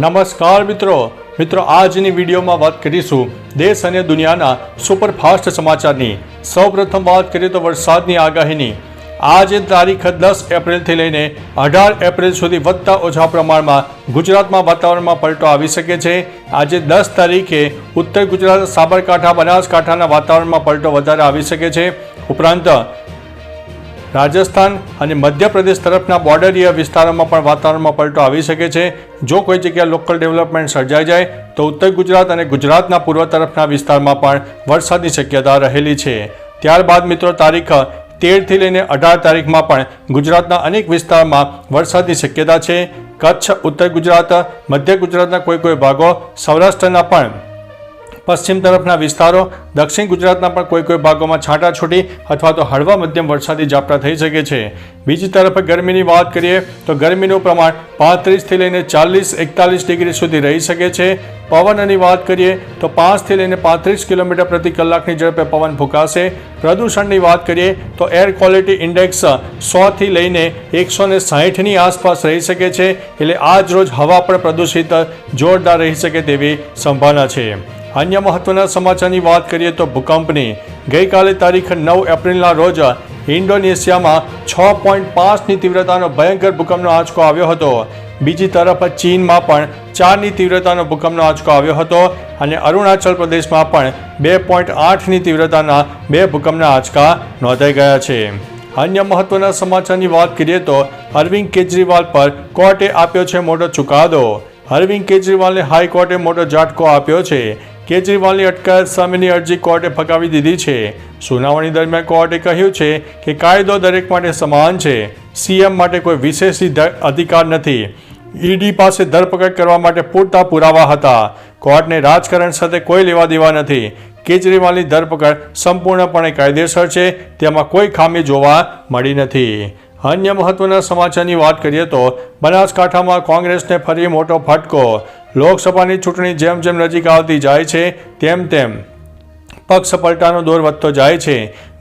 નમસ્કાર મિત્રો. મિત્રો, આજની વિડીયોમાં વાત કરીશું દેશ અને દુનિયાના સુપરફાસ્ટ સમાચારની. સૌપ્રથમ વાત કરીએ તો વરસાદની આગાહીની. આજે તારીખ દસ એપ્રિલથી લઈને અઢાર એપ્રિલ સુધી વધતા ઓછા પ્રમાણમાં ગુજરાતમાં વાતાવરણમાં પલટો આવી શકે છે. આજે દસ તારીખે ઉત્તર ગુજરાત સાબરકાંઠા, બનાસકાંઠાના વાતાવરણમાં પલટો વધારે આવી શકે છે. ઉપરાંત રાજસ્થાન અને મધ્યપ્રદેશ તરફના બોર્ડરીય વિસ્તારોમાં પણ વાતાવરણમાં પલટો આવી શકે છે. જો કોઈ જગ્યાએ લોકલ ડેવલપમેન્ટ સર્જાઈ જાય, તો ઉત્તર ગુજરાત અને ગુજરાતના પૂર્વ તરફના વિસ્તારમાં પણ વરસાદની શક્યતા રહેલી છે. ત્યારબાદ મિત્રો, તારીખ તેરથી લઈને અઢાર તારીખમાં પણ ગુજરાતના અનેક વિસ્તારમાં વરસાદની શક્યતા છે. કચ્છ, ઉત્તર ગુજરાત, મધ્ય ગુજરાતના કોઈ કોઈ ભાગો સૌરાષ્ટ્રના પણ પશ્ચિમ તરફના વિસ્તારો, દક્ષિણ ગુજરાતના પણ કોઈ કોઈ ભાગોમાં છાંટાછૂટી અથવા તો હળવા મધ્યમ વરસાદી ઝાપટા થઈ શકે છે. બીજી તરફ ગરમીની વાત કરીએ, તો ગરમીનું પ્રમાણ પાંત્રીસથી લઈને ચાલીસ, એકતાલીસ ડિગ્રી સુધી રહી શકે છે. પવનની વાત કરીએ, તો પાંચથી લઈને પાંત્રીસ કિલોમીટર પ્રતિ કલાકની ઝડપે પવન ફૂંકાશે. પ્રદૂષણની વાત કરીએ, તો એર ક્વોલિટી ઇન્ડેક્સ સોથી લઈને એકસો ને સાહીઠની આસપાસ રહી શકે છે. એટલે આજ રોજ હવા પણ પ્રદૂષિત, જોરદાર રહી શકે તેવી સંભાવના છે. અન્ય મહત્વના સમાચારની વાત કરીએ તો ભૂકંપની. ગઈકાલે તારીખ નવ એપ્રિલના રોજ ઇન્ડોનેશિયામાં છ પોઈન્ટ પાંચની તીવ્રતાનો ભયંકર ભૂકંપનો આંચકો આવ્યો હતો. બીજી તરફ ચીનમાં પણ ચારની તીવ્રતાનો ભૂકંપનો આંચકો આવ્યો હતો અને અરુણાચલ પ્રદેશમાં પણ બે પોઈન્ટ આઠની તીવ્રતાના બે ભૂકંપના આંચકા નોંધાઈ ગયા છે. અન્ય મહત્વના સમાચારની વાત કરીએ તો અરવિંદ કેજરીવાલ પર કોર્ટે આપ્યો છે મોટો ચુકાદો. અરવિંદ કેજરીવાલને હાઈકોર્ટે મોટો ઝાટકો આપ્યો છે. કેજરીવાલની અટકાયત સામેની અરજી કોર્ટે ફગાવી દીધી છે. સુનાવણી દરમિયાન કોર્ટે કહ્યું છે કે કાયદો દરેક માટે સમાન છે. સીએમ માટે કોઈ વિશેષ અધિકાર નથી. ઈડી પાસે ધરપકડ કરવા માટે પૂરતા પુરાવા હતા. કોર્ટને રાજકારણ સાથે કોઈ લેવા દેવા નથી. કેજરીવાલની ધરપકડ સંપૂર્ણપણે કાયદેસર છે. તેમાં કોઈ ખામી જોવા મળી નથી. અન્ય મહત્વના સમાચારની વાત કરીએ તો બનાસકાંઠામાં કોંગ્રેસને ફરી મોટો ફટકો. લોકસભાની ચૂંટણી જેમ જેમ નજીક આવતી જાય છે, તેમ તેમ પક્ષ પલટાનો દોર વધતો જાય છે.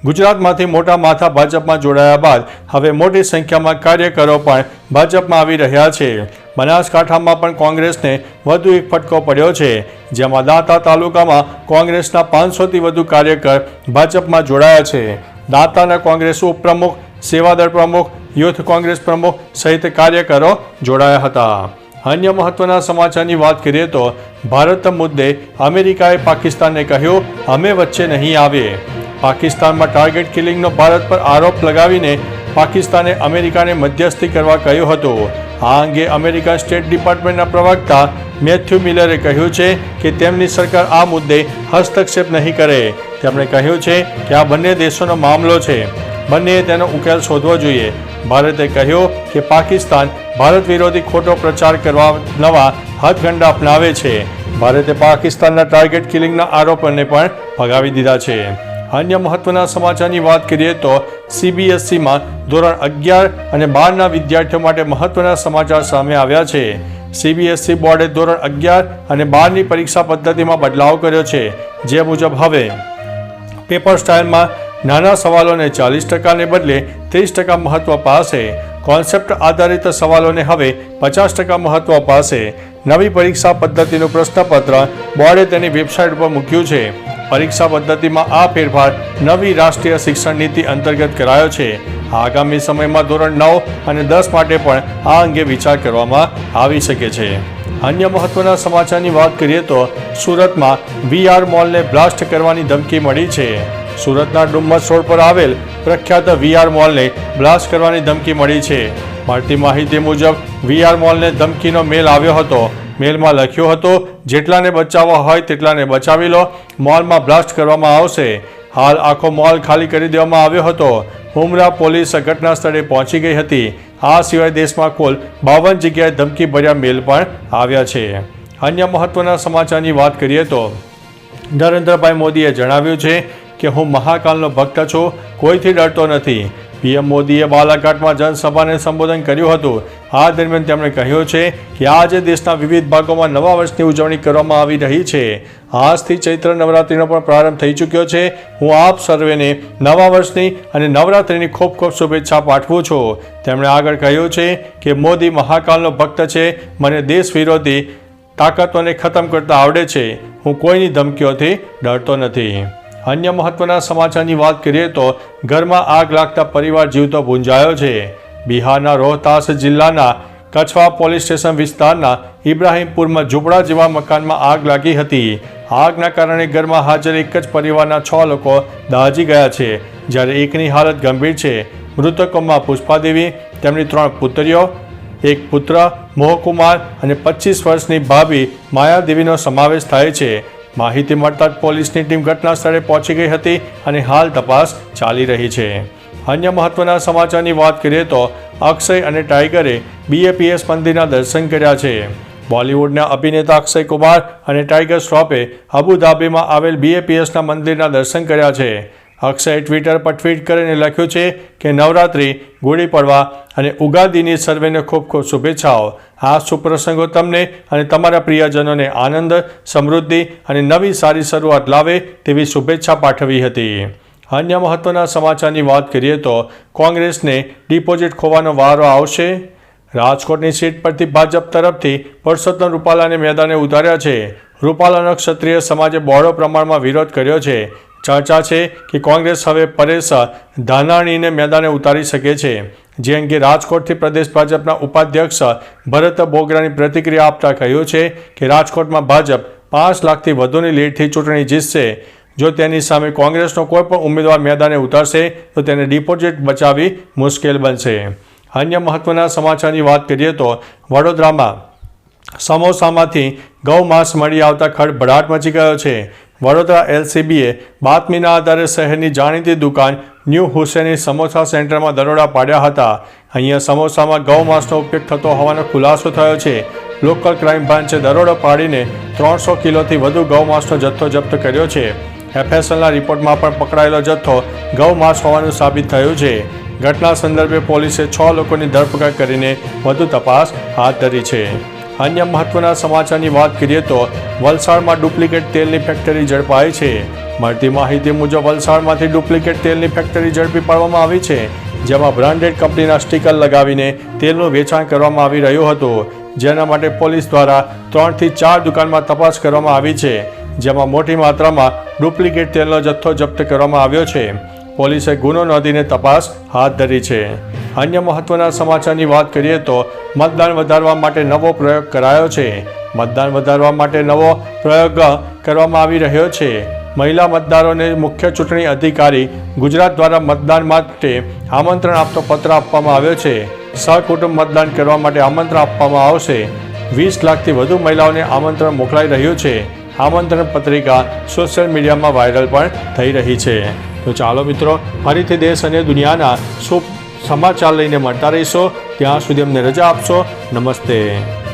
ગુજરાતમાંથી મોટા માથા ભાજપમાં જોડાયા બાદ હવે મોટી સંખ્યામાં કાર્યકરો પણ ભાજપમાં આવી રહ્યા છે. બનાસકાંઠામાં પણ કોંગ્રેસને વધુ એક ફટકો પડ્યો છે, જેમાં દાંતા તાલુકામાં કોંગ્રેસના પાંચસોથી વધુ કાર્યકર ભાજપમાં જોડાયા છે. દાંતાના કોંગ્રેસ ઉપપ્રમુખ સેવાદળ પ્રમુખ, યુથ કોંગ્રેસ પ્રમુખ સહિત કાર્યકરો જોડાયા હતા. અન્ય મહત્વના સમાચારની વાત કરીએ તો ભારત મુદ્દે અમેરિકાએ પાકિસ્તાનને કહ્યું, અમે વચ્ચે નહીં આવીએ. પાકિસ્તાનમાં ટાર્ગેટ કિલિંગનો ભારત પર આરોપ લગાવીને પાકિસ્તાને અમેરિકાને મધ્યસ્થી કરવા કહ્યું હતું. આ અંગે અમેરિકા સ્ટેટ ડિપાર્ટમેન્ટના પ્રવક્તા મેથ્યુ મિલરે કહ્યું છે કે તેમની સરકાર આ મુદ્દે હસ્તક્ષેપ નહીં કરે. તેમણે કહ્યું છે કે આ બંને દેશોનો મામલો છે. બંનેએ તેનો ઉકેલ શોધવો જોઈએ. ભારતે કહ્યું કે પાકિસ્તાન ભારત વિરોધી ખોટો પ્રચાર કરવા નવા હથગંડા અપનાવે છે. ભારતે પાકિસ્તાનના ટાર્ગેટ કિલિંગના આરોપોને પણ ભગાવી દીધા છે. અન્ય મહત્વના સમાચારની વાત કરીએ તો સીબીએસસીમાં ધોરણ અગિયાર અને બારના વિદ્યાર્થીઓ માટે મહત્વના સમાચાર સામે આવ્યા છે. સીબીએસસી બોર્ડે ધોરણ અગિયાર અને બારની પરીક્ષા પદ્ધતિમાં બદલાવ કર્યો છે. જે મુજબ હવે પેપર સ્ટાઇલમાં નાના સવાલોને ચાલીસ ટકાને બદલે ત્રીસ ટકા મહત્વ પાસે કોન્સેપ્ટ આધારિત સવાલોને હવે પચાસ ટકા મહત્વ પાસે નવી પરીક્ષા પદ્ધતિનું પ્રશ્નપત્ર બોર્ડે તેની વેબસાઇટ પર મૂક્યું છે. પરીક્ષા પદ્ધતિમાં આ ફેરફાર નવી રાષ્ટ્રીય શિક્ષણ નીતિ અંતર્ગત કરાયો છે. આગામી સમયમાં ધોરણ નવ અને દસ માટે પણ આ અંગે વિચાર કરવામાં આવી શકે છે. અન્ય મહત્વના સમાચારની વાત કરીએ તો સુરતમાં વીઆર મોલને બ્લાસ્ટ કરવાની ધમકી મળી છે. સુરતના ડુમ્મસ રોડ પર આવેલ પ્રખ્યાત વીઆર મોલને બ્લાસ્ટ કરવાની ધમકી મળી છે. મળતી માહિતી મુજબ વીઆર મોલને ધમકીનો મેલ આવ્યો હતો. મેલમાં લખ્યું હતું, જેટલાને બચાવવા હોય તેટલાને બચાવી લો. મોલમાં બ્લાસ્ટ કરવામાં આવશે. હાલ આખો મોલ ખાલી કરી દેવામાં આવ્યો હતો. હુમરા પોલીસ ઘટના સ્થળે પહોંચી ગઈ હતી. આ સિવાય દેશમાં કુલ બાવન જગ્યાએ ધમકી ભર્યા મેલ પણ આવ્યા છે. અન્ય મહત્વના સમાચારની વાત કરીએ તો, નરેન્દ્રભાઈ મોદીએ જણાવ્યું છે કે, હું મહાકાલનો ભક્ત છું, કોઈથી ડરતો નથી. પીએમ મોદીએ બાલાઘાટમાં જનસભાને સંબોધન કર્યું હતું. આ દરમિયાન તેમણે કહ્યું છે કે આજે દેશના વિવિધ ભાગોમાં નવા વર્ષની ઉજવણી કરવામાં આવી રહી છે. આજથી ચૈત્ર નવરાત્રિનો પણ પ્રારંભ થઈ ચૂક્યો છે. હું આપ સર્વેને નવા વર્ષની અને નવરાત્રિની ખૂબ ખૂબ શુભેચ્છા પાઠવું છું. તેમણે આગળ કહ્યું છે કે મોદી મહાકાલનો ભક્ત છે. મને દેશ વિરોધી તાકાતોને ખતમ કરતા આવડે છે. હું કોઈની ધમકીઓથી ડરતો નથી. અન્ય મહત્વના સમાચારની વાત કરીએ તો ઘરમાં આગ લાગતા પરિવાર જીવતો ભૂંજાયો છે. બિહારના રોહતાસ જિલ્લાના કછવા પોલીસ સ્ટેશન વિસ્તારના ઇબ્રાહીમપુરમાં ઝૂંપડા જેવા મકાનમાં આગ લાગી હતી. આગના કારણે ઘરમાં હાજર એક જ પરિવારના છ લોકો દાજી ગયા છે. જ્યારે એકની હાલત ગંભીર છે. મૃતકોમાં પુષ્પાદેવી, તેમની ત્રણ પુત્રીઓ, એક પુત્ર, મોહકુમાર અને પચીસ વર્ષની ભાભી માયાદેવીનો સમાવેશ થાય છે. માહિતી મળતા જ પોલીસની ટીમ ઘટના સ્થળે પહોંચી ગઈ હતી અને હાલ તપાસ ચાલી રહી છે. અન્ય મહત્વના સમાચારની વાત કરીએ તો અક્ષય અને ટાઈગરે બીએપીએસ મંદિરના દર્શન કર્યા છે. બોલિવૂડના અભિનેતા અક્ષય કુમાર અને ટાઈગર શ્રોફે અબુધાબીમાં આવેલ બીએપીએસના મંદિરના દર્શન કર્યા છે. અક્ષયે ટ્વિટર પર ટ્વીટ કરીને લખ્યું છે કે, નવરાત્રિ, ગુડી પડવા અને ઉગાદીની સર્વેને ખૂબ ખૂબ શુભેચ્છાઓ. આ સુપ્રસંગો તમને અને તમારા પ્રિયજનોને આનંદ, સમૃદ્ધિ અને નવી સારી શરૂઆત લાવે તેવી શુભેચ્છા પાઠવી હતી. અન્ય મહત્વના સમાચારની વાત કરીએ તો કોંગ્રેસને ડિપોઝિટ ખોવાનો વારો આવશે. રાજકોટની સીટ પરથી ભાજપ તરફથી પરસોત્તમ રૂપાલાને મેદાને ઉતાર્યા છે. રૂપાલાનો ક્ષત્રિય સમાજે બહોળો પ્રમાણમાં વિરોધ કર્યો છે. ચર્ચા છે કે કોંગ્રેસ હવે પરેશ ધાનાણીને મેદાને ઉતારી શકે છે. જે અંગે રાજકોટથી પ્રદેશ ભાજપના ઉપાધ્યક્ષ ભરત બોગરાની પ્રતિક્રિયા આપતા કહ્યું છે કે રાજકોટમાં ભાજપ પાંચ લાખથી વધુની લીડથી ચૂંટણી જીતશે. જો તેની સામે કોંગ્રેસનો કોઈ પણ ઉમેદવાર મેદાને ઉતરશે, તો તેને ડિપોઝિટ બચાવવી મુશ્કેલ બનશે. અન્ય મહત્વના સમાચારની વાત કરીએ તો, વડોદરામાં સમોસામાંથી ગૌ માંસ મળી આવતા ખળભળાટ મચી ગયો છે. વડોદરા એલસીબીએ બાતમીના આધારે શહેરની જાણીતી દુકાન ન્યૂ હુસેની સમોસા સેન્ટરમાં દરોડા પાડ્યા હતા. અહીંયા સમોસામાં ગૌ માંસનો ઉપયોગ થતો હોવાનો ખુલાસો થયો છે. લોકલ ક્રાઇમ બ્રાન્ચે દરોડો પાડીને ત્રણસો કિલોથી વધુ ગૌ માંસનો જથ્થો જપ્ત કર્યો છે. એફએસએલના રિપોર્ટમાં પણ પકડાયેલો જથ્થો ગૌ માંસ હોવાનું સાબિત થયું છે. ઘટના સંદર્ભે પોલીસે છ લોકોની ધરપકડ કરીને વધુ તપાસ હાથ ધરી છે. અન્ય મહત્વના સમાચારની વાત કરીએ તો, વલસાડમાં ડુપ્લિકેટ તેલની ફેક્ટરી ઝડપાઈ છે. મળતી માહિતી મુજબ, વલસાડમાંથી ડુપ્લિકેટ તેલની ફેક્ટરી ઝડપી પાડવામાં આવી છે, જેમાં બ્રાન્ડેડ કંપનીના સ્ટીકર લગાવીને તેલનું વેચાણ કરવામાં આવી રહ્યું હતું. જેના માટે પોલીસ દ્વારા ત્રણથી ચાર દુકાનમાં તપાસ કરવામાં આવી છે, જેમાં મોટી માત્રામાં ડુપ્લિકેટ તેલનો જથ્થો જપ્ત કરવામાં આવ્યો છે. પોલીસે ગુનો નોંધીને તપાસ હાથ ધરી છે. અન્ય મહત્વના સમાચારની વાત કરીએ તો મતદાન વધારવા માટે નવો પ્રયોગ કરાયો છે. મતદાન વધારવા માટે નવો પ્રયોગ કરવામાં આવી રહ્યો છે. મહિલા મતદારોને મુખ્ય ચૂંટણી અધિકારી ગુજરાત દ્વારા મતદાન માટે આમંત્રણ આપતો પત્ર આપવામાં આવ્યો છે. સહકુટુંબ મતદાન કરવા માટે આમંત્રણ આપવામાં આવશે. વીસ લાખથી વધુ મહિલાઓને આમંત્રણ મોકલાઈ રહ્યું છે. આમંત્રણ પત્રિકા સોશિયલ મીડિયામાં વાયરલ પણ થઈ રહી છે. તો ચાલો મિત્રો, ફરીથી દેશ અને દુનિયાના શુભ સમાચાર લઈને મળતા રહીશો. ત્યાં સુધી અમને રજા આપશો. નમસ્તે.